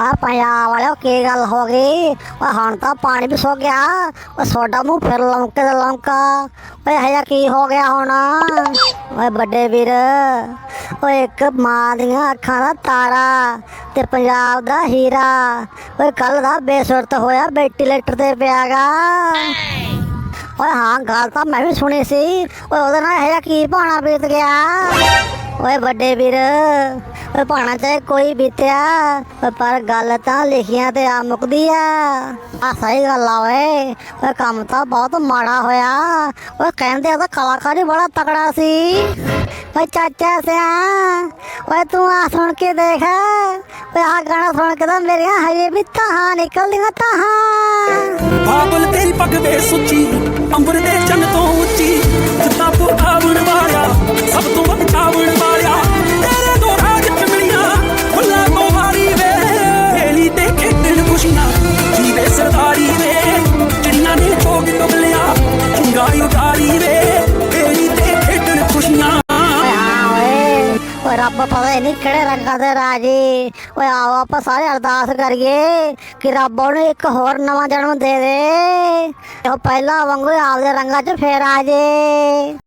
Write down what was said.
ਆ ਪੰਜਾਬ ਵਾਲਿਓ, ਕੀ ਗੱਲ ਹੋ ਗਈ? ਓਏ ਹੁਣ ਤਾਂ ਪਾਣੀ ਵੀ ਸੁੱਕ ਗਿਆ। ਓਏ ਸੋਡਾ ਮੂੰਹ ਫਿਰ ਲੌਂਕੇ ਦਾ ਲੌਂਕਾ ਓਏ ਹਜਾ ਕੀ ਹੋ ਗਿਆ ਹੁਣ? ਓਏ ਵੱਡੇ ਵੀਰ, ਓਏ ਇੱਕ ਮਾਂ ਦੀਆਂ ਅੱਖਾਂ ਦਾ ਤਾਰਾ ਤੇ ਪੰਜਾਬ ਦਾ ਹੀਰਾ। ਓਏ ਕੱਲ ਦਾ ਬੇਸੁਰਤ ਹੋਇਆ ਵੈਂਟੀਲੇਟਰ ਤੇ ਪਿਆਗਾ ਓਏ ਹਾਂ, ਗੱਲ ਤਾਂ ਮੈਂ ਵੀ ਸੁਣੀ ਸੀ। ਓਏ ਉਹਦੇ ਨਾਲ ਇਹ ਕੀ ਭਾਣਾ ਬੀਤ ਗਿਆ? ਓਏ ਵੱਡੇ ਵੀਰ ਓਏ ਪਾਣਾ ਚਾਹੇ ਕੋਈ ਬੀਤਿਆ, ਪਰ ਗੱਲ ਤਾਂ ਲਿਖੀਆਂ ਤੇ ਆ ਮੁੱਕਦੀ ਆ। ਆ ਸਹੀ ਗੱਲ ਆ ਓਏ ਓਏ ਕੰਮ ਤਾਂ ਬਹੁਤ ਮਾੜਾ ਹੋਇਆ। ਓਏ ਕਹਿੰਦੇ ਉਹਦਾ ਕਲਾਕਾਰ ਬੜਾ ਤਕੜਾ ਸੀ। ਓਏ ਚਾਚਾ ਸਿਆ, ਓਏ ਤੂੰ ਆ ਸੁਣ ਕੇ ਦੇਖ। ਓਏ ਆ ਗਾਣਾ ਸੁਣ ਕੇ ਤਾਂ ਮੇਰੀਆਂ ਹਜੇ ਵੀ ਤਾਹਾਂ ਨਿਕਲਦੀਆਂ ਤਾਹਾਂ। ਬਾਬਲ ਤੇਰੀ ਪੱਗ ਵੇ ਸੁੱਚੀ, ਅੰਬਰ ਦੇ ਚੰਨ ਤੋਂ ਉੱਚੀ। ਰੱਬ ਪਤਾ ਨਹੀਂ ਕਿਹੜੇ ਰੰਗਾਂ ਦੇ ਰਾਜੀ। ਓਏ ਆਓ ਆਪਾਂ ਸਾਰੇ ਅਰਦਾਸ ਕਰੀਏ ਕਿ ਰੱਬ ਉਹਨੂੰ ਇੱਕ ਹੋਰ ਨਵਾਂ ਜਨਮ ਦੇ ਦੇ। ਉਹ ਪਹਿਲਾਂ ਵਾਂਗੂ ਆਪਦੇ ਰੰਗਾਂ 'ਚ ਫੇਰ ਆ ਜੇ।